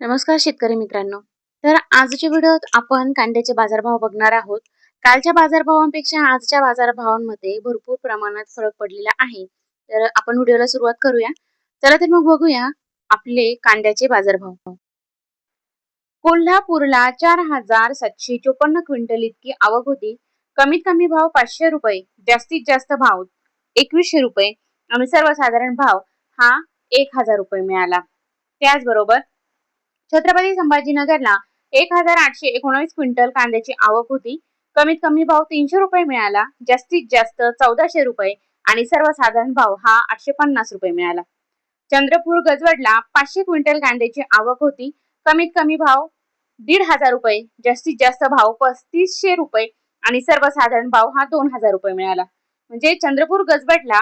नमस्कार शेतकरी मित्रांनो. तर आजच्या व्हिडिओत आपण कांद्याचे बाजारभाव बघणार आहोत. कालच्या बाजारभावांपेक्षा आजच्या बाजारभावांमध्ये भरपूर प्रमाणात फरक पडलेला आहे. तर आपण व्हिडिओला सुरुवात करूया. चला तर मग बघूया आपले कांद्याचे बाजारभाव. कोल्हापूरला चार हजार सातशे चोपन्न क्विंटल इतकी आवक होती. कमीत कमी भाव पाचशे रुपये जास्तीत जास्त भाव एकवीसशे रुपये. आणि सर्वसाधारण भाव हा एक हजार रुपये मिळाला. त्याचबरोबर छत्रपती संभाजीनगरला एक हजार आठशे एकोणावीस क्विंटल कांद्याची आवक होती. कमीत कमी भाव तीनशे रुपये मिळाला. जास्तीत जास्त चौदाशे रुपये आणि सर्वसाधारण भाव हा आठशे पन्नास रुपये मिळाला. चंद्रपूर गजवडला पाचशे क्विंटल कांद्याची आवक होती. कमीत कमी भाव दीड हजार रुपये जास्तीत जास्त भाव पस्तीसशे रुपये आणि सर्वसाधारण भाव हा दोन हजार रुपये मिळाला. म्हणजे चंद्रपूर गजबटला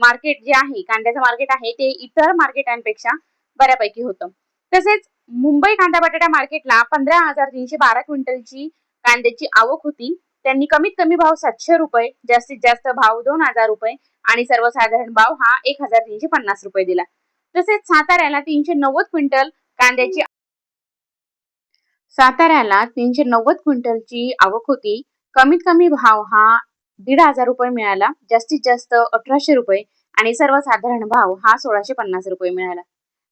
मार्केट जे आहे कांद्याचं मार्केट आहे ते इतर मार्केटांपेक्षा बऱ्यापैकी होतं. तसेच मुंबई कांदा बटाटा मार्केटला पंधरा हजार तीनशे बारा क्विंटलची कांद्याची आवक होती. त्यांनी कमीत कमी भाव सातशे रुपये जास्तीत जास्त भाव दोन हजार रुपये आणि सर्वसाधारण भाव हा एक हजार तीनशे पन्नास रुपये दिला. तसेच साताऱ्याला तीनशे नव्वद क्विंटल कांद्याची साताऱ्याला तीनशे नव्वद क्विंटलची आवक होती. कमीत कमी भाव हा दीड हजार रुपये मिळाला जास्तीत जास्त अठराशे रुपये आणि सर्वसाधारण भाव हा सोळाशे पन्नास रुपये मिळाला.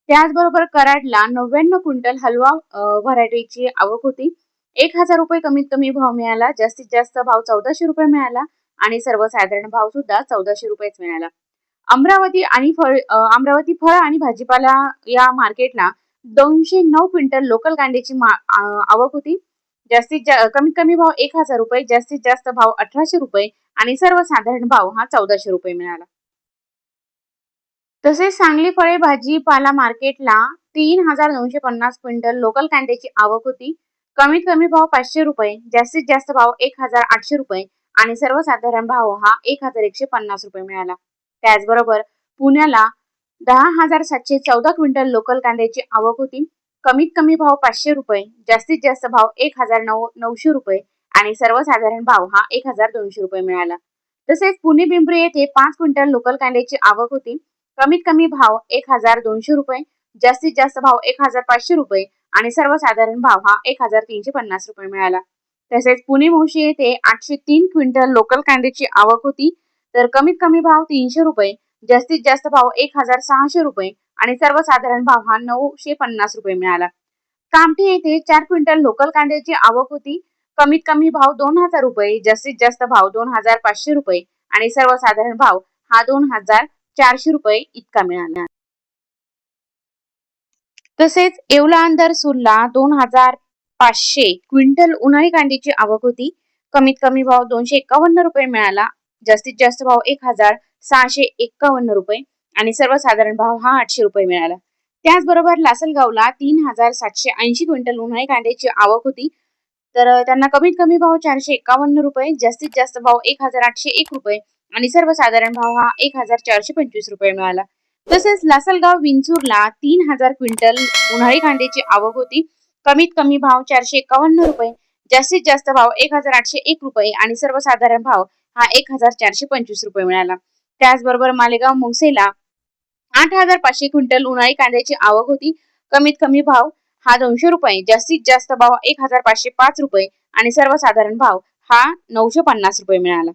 त्याचबरोबर कराडला नव्याण्णव क्विंटल हलवा व्हरायटीची आवक होती. एक हजार रुपये कमीत कमी भाव मिळाला. जास्तीत जास्त भाव चौदाशे रुपये मिळाला आणि सर्वसाधारण भाव सुद्धा चौदाशे रुपयेच मिळाला. अमरावती आणि फळ अमरावती फळ आणि भाजीपाला या मार्केटला दोनशे नऊ क्विंटल लोकल कांद्याची आवक होती. जास्तीत जा कमीत कमी भाव एक हजार रुपये जास्तीत जास्त भाव अठराशे रुपये आणि सर्वसाधारण भाव हा चौदाशे रुपये मिळाला. तसेच सांगली फळे भाजीपाला मार्केटला तीन हजार दोनशे पन्नास क्विंटल लोकल कांद्याची आवक होती. कमीत कमी भाव पाचशे रुपये जास्तीत जास्त भाव एक हजार आठशे रुपये आणि सर्वसाधारण भाव हा एक हजार एकशे पन्नास रुपये मिळाला. त्याचबरोबर पुण्याला दहा हजार सातशे चौदा क्विंटल लोकल कांद्याची आवक होती. कमीत कमी भाव पाचशे रुपये जास्तीत जास्त भाव एक हजार नऊ नऊशे रुपये आणि सर्वसाधारण भाव हा एक हजार दोनशे रुपये मिळाला. तसेच पुणे पिंपरी येथे पाच क्विंटल लोकल कांद्याची आवक होती. कमीत कमी भाव एक हजार दोनशे रुपये जास्तीत जास्त भाव एक हजार पाचशे रुपये आणि सर्वसाधारण भाव हा एक हजार तीनशे पन्नास रुपये मिळाला. तसेच पुणे मोशी येथे आठशे तीन क्विंटल लोकल कांद्याची आवक होती. तर कमीत कमी भाव तीनशे रुपये जास्तीत जास्त भाव एक हजार सहाशे रुपये आणि सर्वसाधारण भाव हा नऊशे पन्नास रुपये मिळाला. कामठी येथे चार क्विंटल लोकल कांद्याची आवक होती. कमीत कमी भाव दोन हजार रुपये जास्तीत जास्त भाव दोन हजार पाचशे रुपये आणि सर्वसाधारण भाव हा दोन हजार चारशे रुपये इतका मिळाला. तसेच येवला अंदर सुरला दोन हजार पाचशे क्विंटल उन्हाळी कांद्याची आवक होती. कमीत कमी भाव दोनशे एकावन्न रुपये मिळाला. जास्तीत जास्त भाव एक हजार सहाशे एकावन्न रुपये आणि सर्वसाधारण भाव हा आठशे रुपये मिळाला. त्याचबरोबर लासलगावला तीन हजार सातशे ऐंशी क्विंटल उन्हाळी कांद्याची आवक होती. तर त्यांना कमीत कमी भाव चारशे एकावन्न रुपये जास्तीत जास्त भाव एक हजार आठशे एक रुपये आणि सर्वसाधारण भाव हा एक हजार चारशे पंचवीस रुपये मिळाला. तसेच लासलगाव विंचूरला तीन हजार क्विंटल उन्हाळी कांद्याची आवक होती. कमीत कमी भाव चारशे एकावन्न रुपये जास्तीत जास्त भाव एक हजार आठशे एक रुपये आणि सर्वसाधारण भाव हा एक हजार चारशे पंचवीस रुपये मिळाला. त्याचबरोबर मालेगाव मुंगसेला आठ हजार पाचशे क्विंटल उन्हाळी कांद्याची आवक होती. कमीत कमी भाव हा दोनशे रुपये जास्तीत जास्त भाव एक हजार पाचशे पाच रुपये आणि सर्वसाधारण भाव हा नऊशे पन्नास रुपये मिळाला.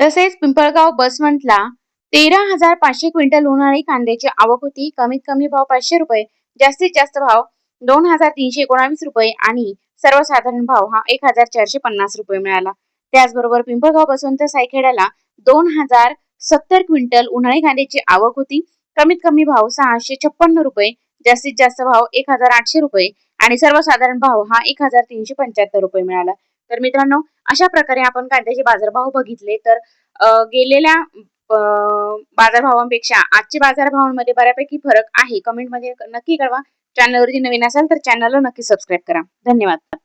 तसेच पिंपळगाव बसवंतला तेरा हजार पाचशे क्विंटल उन्हाळी कांद्याची आवक होती. कमीत कमी भाव पाचशे रुपये जास्तीत जास्त भाव दोन हजार तीनशे एकोणावीस रुपये आणि सर्वसाधारण भाव हा एक हजार चारशे पन्नास रुपये मिळाला. त्याचबरोबर पिंपळगाव बसवंत सायखेड्याला दोन हजार सत्तर क्विंटल उन्हाळी कांद्याची आवक होती. कमीत कमी भाव सहाशे छप्पन्न रुपये जास्तीत जास्त भाव एक हजार आठशे रुपये आणि सर्वसाधारण भाव हा एक हजार तीनशे पंच्याहत्तर रुपये मिळाला. तर मित्रांनो अशा प्रकारे आपण कांद्याचे बाजारभाव बघितले तर गेलेल्या बाजारभावांपेक्षा आजच्या बाजारभावांमध्ये बऱ्यापैकी फरक आहे. कमेंटमध्ये नक्की कळवा. चॅनलवरती नवीन असाल तर चॅनलला नक्की सबस्क्राईब करा. धन्यवाद.